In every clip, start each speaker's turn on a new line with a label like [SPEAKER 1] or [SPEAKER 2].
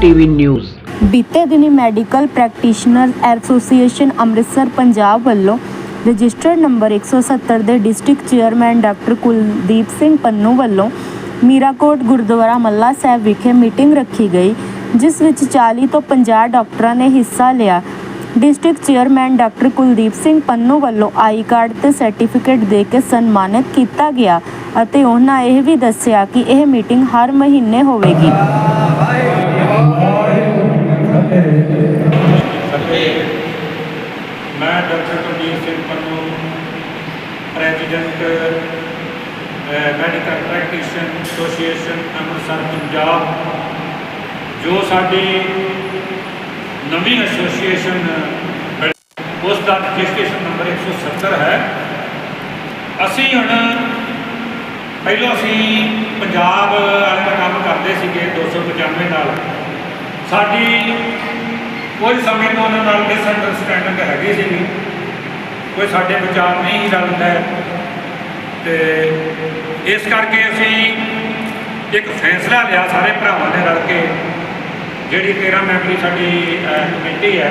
[SPEAKER 1] TV news.
[SPEAKER 2] ਬੀਤੇ ਦਿਨੀ medical practitioner association Amritsar Punjab ਵੱਲੋਂ ਰਜਿਸਟਰਡ ਨੰਬਰ 170 ਦੇ district chairman doctor Kuldeep Singh Pannu ਵੱਲੋਂ ਮੀਰਾਕੋਟ ਗੁਰਦੁਆਰਾ ਮੱਲਾ ਸਾਹਿਬ ਵਿਖੇ ਮੀਟਿੰਗ ਰੱਖੀ ਗਈ, ਜਿਸ ਵਿੱਚ 40 ਤੋਂ 50 ਡਾਕਟਰਾਂ ਨੇ ਹਿੱਸਾ ਲਿਆ। District chairman doctor Kuldeep Singh Pannu ਵੱਲੋਂ ਆਈ ਕਾਰਡ ਤੇ ਸਰਟੀਫਿਕੇਟ ਦੇ ਕੇ ਸਨਮਾਨਿਤ ਕੀਤਾ ਗਿਆ ਅਤੇ ਉਹਨਾਂ ਇਹ ਵੀ ਦੱਸਿਆ ਕਿ ਇਹ ਮੀਟਿੰਗ ਹਰ ਮਹੀਨੇ ਹੋਵੇਗੀ
[SPEAKER 3] ਅਤੇ ਮੈਂ doctor Kuldeep Singh Pannu president medical practitioner association Amritsar, Punjab, ਜੋ ਸਾਡੀ ਨਵੀਂ ਐਸੋਸੀਏਸ਼ਨ ਉਸ ਦਾ ਰਜਿਸਟ੍ਰੇਸ਼ਨ ਨੰਬਰ 170 ਹੈ। ਅਸੀਂ ਹੁਣ ਪਹਿਲਾਂ ਅਸੀਂ ਪੰਜਾਬ ਵਾਲੇ ਦਾ ਕੰਮ ਕਰਦੇ ਸੀਗੇ 295 ਨਾਲ। ਸਾਡੀ ਕੁਝ ਸਮੇਂ ਤੋਂ ਉਹਨਾਂ ਨਾਲ ਮਿਸਅੰਡਰਸਟੈਂਡਿੰਗ ਹੈਗੀ ਸੀਗੀ। ਕੋਈ ਸਾਡੇ ਵਿਚਾਰ ਨਹੀਂ ਸੀ ਰਲਦਾ। ਤੇ ਇਸ ਕਰਕੇ ਅਸੀਂ ਇੱਕ ਫੈਸਲਾ ਲਿਆ ਸਾਰੇ ਭਰਾਵਾਂ ਨੇ ਰਲ ਕੇ, ਜਿਹੜੀ 13 ਮੈਂਬਰੀ ਸਾਡੀ ਕਮੇਟੀ ਹੈ।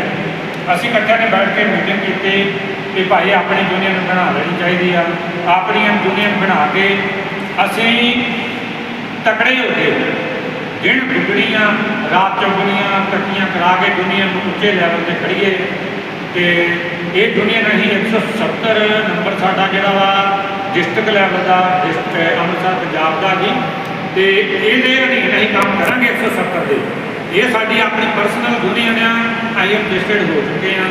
[SPEAKER 3] ਅਸੀਂ ਇਕੱਠਿਆਂ ਨੇ ਬੈਠ ਕੇ ਮੀਟਿੰਗ ਕੀਤੀ ਕਿ ਭਾਈ ਆਪਣੀ ਯੂਨੀਅਨ ਬਣਾ ਲੈਣੀ ਚਾਹੀਦੀ ਆ। ਆਪਣੀ ਯੂਨੀਅਨ ਬਣਾ ਕੇ ਅਸੀਂ ਤਕੜੇ ਹੋ ਕੇ ਦਿਨ ਦੁਗਣੀਆਂ ਰਾਤ ਚੌਗਣੀਆਂ ਇਕੱਠੀਆਂ ਕਰਾ ਕੇ ਦੁਨੀਆ ਨੂੰ ਉੱਚੇ ਲੈਵਲ ਤੇ ਖੜੀਏ ਤੇ ਇਹ ਦੁਨੀਆ ਨਹੀਂ 170 ਨੰਬਰ ਸਾਡਾ ਜਿਹੜਾ ਵਾ ਡਿਸਟ੍ਰਿਕਟ ਲੈਵਲ ਦਾ, ਡਿਸਟ੍ਰਿਕਟ ਅੰਮ੍ਰਿਤਸਰ, ਪੰਜਾਬ ਦਾ ਜੀ। ਤੇ ਇਹਦੇ ਅਧੀਨ ਅਸੀਂ ਕੰਮ ਕਰਾਂਗੇ 170 ਦੇ। ਇਹ ਸਾਡੀ ਆਪਣੀ ਪਰਸਨਲ ਯੂਨੀਅਨ ਆ ਅਸੀਂ ਰਜਿਸਟਰਡ ਹੋ ਚੁੱਕੇ ਆ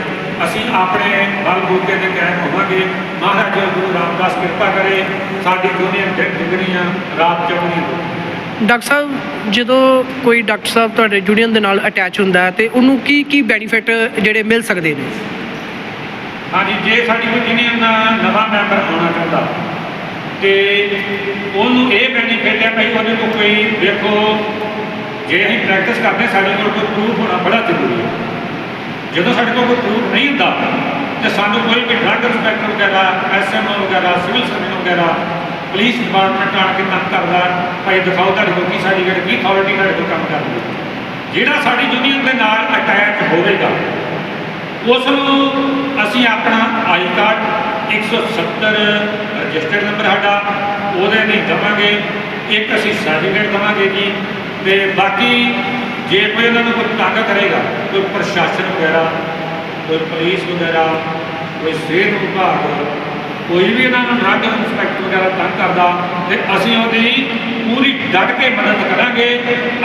[SPEAKER 3] ਅਸੀਂ ਆਪਣੇ ਬਲ ਬੂਤੇ ਦੇ ਕਾਇਮ ਹੋਵਾਂਗੇ। ਮਹਾਰਾਜ ਗੁਰੂ ਰਾਮਦਾਸ ਕਿਰਪਾ ਕਰੇ, ਸਾਡੀ ਯੂਨੀਅਨ ਦਿਨ ਆ, ਰਾਤ ਚੌਗਣੀਆਂ
[SPEAKER 4] ਡਾਕਟਰ ਸਾਹਿਬ, ਜਦੋਂ ਕੋਈ ਡਾਕਟਰ ਸਾਹਿਬ ਤੁਹਾਡੇ ਯੂਨੀਅਨ ਦੇ ਨਾਲ ਅਟੈਚ ਹੁੰਦਾ ਹੈ, ਤੇ ਉਹਨੂੰ ਕੀ ਕੀ ਬੈਨੀਫਿਟ ਜਿਹੜੇ ਮਿਲ ਸਕਦੇ ਨੇ?
[SPEAKER 3] ਹਾਂਜੀ, ਜੇ ਸਾਡੀ ਕੋਈ ਯੂਨੀਅਨ ਦਾ ਨਵਾਂ ਮੈਂਬਰ ਆਉਣਾ ਚਾਹੁੰਦਾ ਤੇ ਉਹਨੂੰ ਇਹ ਬੈਨੀਫਿਟ ਹੈ ਭਾਈ, ਉਹਦੇ ਕੋਲ ਕੋਈ ਦੇਖੋ ਜੇ ਅਸੀਂ ਪ੍ਰੈਕਟਿਸ ਕਰਦੇ, ਸਾਡੇ ਕੋਲ ਕੋਈ ਪ੍ਰੂਫ ਹੋਣਾ ਬੜਾ ਜ਼ਰੂਰੀ ਹੈ। ਜਦੋਂ ਸਾਡੇ ਕੋਲ ਕੋਈ ਪ੍ਰੂਫ ਨਹੀਂ ਹੁੰਦਾ, ਤੇ ਸਾਨੂੰ ਕੋਈ ਵੀ ਡਰੱਗ ਇੰਸਪੈਕਟਰ ਵਗੈਰਾ ਐਸਐਮਓ ਵਗੈਰਾ ਸਿਵਲ ਸਰਜਨ ਵਗੈਰਾ ਪੁਲਿਸ ਡਿਪਾਰਟਮੈਂਟ ਆਣ ਕੇ ਕੰਮ ਕਰਦਾ, ਭਾਈ ਦਿਖਾਓ ਤੁਹਾਡੇ ਕੋਲ ਕੀ ਸਾਡੀ ਜਿਹੜੀ, ਕੀ ਅਥਾਰਟੀ ਤੁਹਾਡੇ ਕੋਲ ਕੰਮ ਕਰਦੀ ਹੈ। ਜਿਹੜਾ ਸਾਡੀ ਯੂਨੀਅਨ ਦੇ ਨਾਲ ਅਟੈਚ ਹੋਵੇਗਾ ਉਸ ਨੂੰ ਅਸੀਂ ਆਪਣਾ ਆਈ ਕਾਰਡ 170 ਰਜਿਸਟਰਡ ਨੰਬਰ ਸਾਡਾ, ਉਹਦੇ ਲਈ ਦੇਵਾਂਗੇ, ਇੱਕ ਅਸੀਂ ਸਰਟੀਫਿਕੇਟ ਦੇਵਾਂਗੇ ਜੀ, ਤੇ ਬਾਕੀ ਜੇ ਕੋਈ ਉਹਨਾਂ ਨੂੰ ਕੋਈ ਤੰਗ ਕਰੇਗਾ, ਕੋਈ ਪ੍ਰਸ਼ਾਸਨ ਵਗੈਰਾ, ਕੋਈ ਪੁਲਿਸ ਵਗੈਰਾ, ਕੋਈ ਸਿਹਤ ਵਿਭਾਗ, ਕੋਈ ਵੀ ਇਹਨਾਂ ਨੂੰ ਡਰੱਗ ਇੰਸਪੈਕਟਰ ਵਗੈਰਾ ਤੰਗ ਕਰਦਾ, ਤੇ ਅਸੀਂ ਉਹਦੀ ਪੂਰੀ ਡਟ ਕੇ ਮਦਦ ਕਰਾਂਗੇ।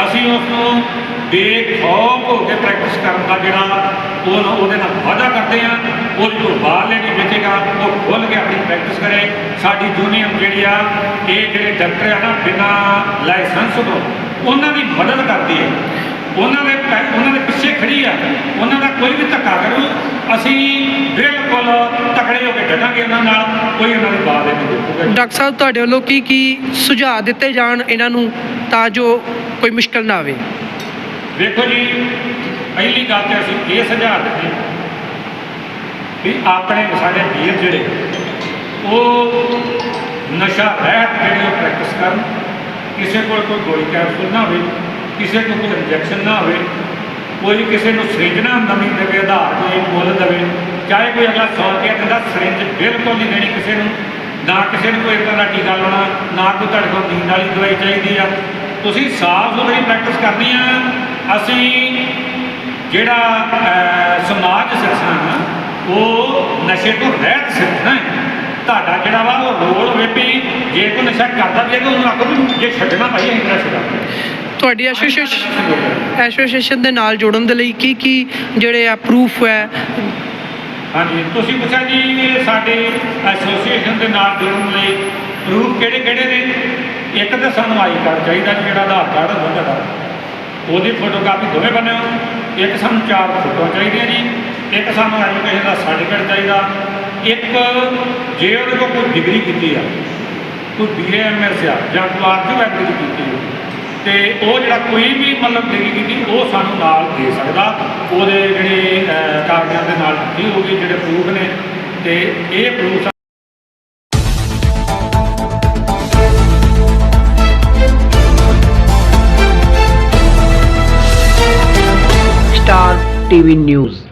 [SPEAKER 3] ਅਸੀਂ ਉਸ ਨੂੰ ਬੇਖੌਫ ਹੋ ਕੇ ਪ੍ਰੈਕਟਿਸ ਕਰਨ ਦਾ ਜਿਹੜਾ ਉਹ ਉਹਦੇ ਨਾਲ ਵਾਅਦਾ ਕਰਦੇ ਆ ਉਹ ਜੋ ਬਾਹਰਲੇ ਵੀ ਵੇਚੇਗਾ, ਉਹ ਖੁੱਲ੍ਹ ਕੇ ਆਪਣੀ ਪ੍ਰੈਕਟਿਸ ਕਰੇ। ਸਾਡੀ ਯੂਨੀਅਨ ਜਿਹੜੀ ਆ, ਇਹ ਜਿਹੜੇ ਡਾਕਟਰ ਆ ਨਾ, ਬਿਨਾਂ ਲਾਇਸੈਂਸ ਤੋਂ, ਉਹਨਾਂ ਦੀ ਮਦਦ ਕਰਦੀ ਹੈ। ਉਹਨਾਂ ਦੇ ਉਹਨਾਂ ਦੇ ਪਿੱਛੇ ਖੜੀ ਆ। ਉਹਨਾਂ ਦਾ ਕੋਈ ਵੀ ਧੱਕਾ ਕਰੂ ਅਸੀਂ ਬਿਲਕੁਲ ਤਕੜੇ ਹੋ ਕੇ ਡਟਾਂਗੇ ਉਹਨਾਂ ਨਾਲ ਕੋਈ ਉਹਨਾਂ ਦੀ ਬਾਤ ਨਹੀਂ ਦੇਖੂਗਾ
[SPEAKER 4] ਡਾਕਟਰ ਸਾਹਿਬ ਤੁਹਾਡੇ ਵੱਲੋਂ ਕੀ ਕੀ ਸੁਝਾਅ ਦਿੱਤੇ ਜਾਣ ਇਹਨਾਂ ਨੂੰ ਤਾਂ ਜੋ ਕੋਈ ਮੁਸ਼ਕਲ ਨਾ ਆਵੇ?
[SPEAKER 3] ਵੇਖੋ ਜੀ ਪਹਿਲੀ ਗੱਲ ਤੇ ਅਸੀਂ ਇਹ ਸੁਝਾਅ ਦਿੰਦੇ ਵੀ ਆਪਣੇ ਸਾਡੇ ਵੀਰ ਜਿਹੜੇ ਉਹ ਨਸ਼ਾ ਰਹਿਤ ਜਿਹੜੇ ਪ੍ਰੈਕਟਿਸ ਕਰਨ ਕਿਸੇ ਕੋਲ ਕੋਈ ਗੋਲੀ ਕੈਪਸੂਲ ਨਾ ਹੋਵੇ। ਕਿਸੇ ਨੂੰ ਕੋਈ ਇੰਜੈਕਸ਼ਨ ਨਾ ਹੋਵੇ, ਕੋਈ ਕਿਸੇ ਨੂੰ ਸਰਿੰਜ ਨਾ ਨਵੀਂ ਦੇਵੇ, ਆਧਾਰ ਕੋਈ ਮੁੱਲ ਦੇਵੇ, ਚਾਹੇ ਕੋਈ ਅਗਲਾ 100 ਰੁਪਏ ਦਿੰਦਾ ਸਰਿੰਜ ਬਿਲਕੁਲ ਨਹੀਂ ਦੇਣੀ ਕਿਸੇ ਨੂੰ, ਨਾ ਕਿਸੇ ਨੂੰ ਕੋਈ ਇਦਾਂ ਦਾ ਟੀਕਾ ਲਾਉਣਾ, ਨਾ ਕੋਈ ਤੁਹਾਡੇ ਕੋਲ ਨੀਂਦ ਵਾਲੀ ਦਵਾਈ ਚਾਹੀਦੀ ਆ। ਤੁਸੀਂ ਸਾਫ਼ ਸੁਥਰੀ ਪ੍ਰੈਕਟਿਸ ਕਰਨੀ ਆ। ਅਸੀਂ ਜਿਹੜਾ ਸਮਾਜ ਸਿਰਸਣਾ ਉਹ ਨਸ਼ੇ ਤੋਂ ਰਹਿਤ ਸਿਰਸਣਾ ਹੈ। ਤੁਹਾਡਾ ਜਿਹੜਾ ਵਾ, ਉਹ ਰੋਲ ਹੋਵੇ ਜੇ ਕੋਈ ਨਸ਼ਾ ਕਰਦਾ ਵੀ ਹੈ ਤਾਂ ਉਹਨੂੰ ਆਖੋ ਵੀ ਜੇ ਛੱਡਣਾ ਭਾਈ ਅਸੀਂ ਨਸ਼ਾ ਕਰਦਾ
[SPEAKER 4] ਤੁਹਾਡੀ ਐਸੋਸੀਏਸ਼ਨ ਐਸੋਸੀਏਸ਼ਨ ਦੇ ਨਾਲ ਜੁੜਨ ਦੇ ਲਈ ਕੀ ਕੀ ਜਿਹੜੇ ਆ ਪ੍ਰੂਫ ਹੈ?
[SPEAKER 3] ਹਾਂਜੀ, ਤੁਸੀਂ ਪੁੱਛਿਆ ਜੀ ਸਾਡੇ ਐਸੋਸੀਏਸ਼ਨ ਦੇ ਨਾਲ ਜੁੜਨ ਲਈ ਪ੍ਰੂਫ ਕਿਹੜੇ ਕਿਹੜੇ ਨੇ? ਇੱਕ ਤਾਂ ਸਾਨੂੰ ਆਈ ਕਾਰਡ ਚਾਹੀਦਾ ਜਿਹੜਾ ਆਧਾਰ ਕਾਰਡ ਹੁੰਦਾ ਤੁਹਾਡਾ ਉਹਦੀ ਫੋਟੋਕਾਪੀ ਦੋਵੇਂ ਬਣਿਓ ਇੱਕ ਸਾਨੂੰ ਚਾਰ ਫੋਟੋਆਂ ਚਾਹੀਦੀਆਂ ਜੀ। ਇੱਕ ਸਾਨੂੰ ਐਜੂਕੇਸ਼ਨ ਦਾ ਸਰਟੀਫਿਕੇਟ ਚਾਹੀਦਾ। ਇੱਕ ਜੇ ਉਹਦੇ ਕੋਲ ਕੋਈ ਡਿਗਰੀ ਕੀਤੀ ਆ, ਕੋਈ ਬੀਏਐਮਐਸ ਆ ਜਾਂ ਕੋਈ ਆਰਜੂ ਐਗਰੀ ਕੀਤੀ ਆ ਤੇ ਉਹ ਜਿਹੜਾ ਕੋਈ ਵੀ ਮਤਲਬ ਡਿਗਰੀ ਕੀਤੀ, ਉਹ ਸਾਨੂੰ ਨਾਲ ਦੇ ਸਕਦਾ। ਉਹਦੇ ਜਿਹੜੇ ਕਾਗਜ਼ਾਂ ਦੇ ਨਾਲ ਦਿੱਤੀ ਹੋਊਗੀ, ਜਿਹੜੇ ਪ੍ਰੂਫ ਨੇ। ਤੇ ਇਹ ਪ੍ਰੂਫ ਸਟਾਰ
[SPEAKER 1] ਟੀਵੀ ਨਿਊਜ਼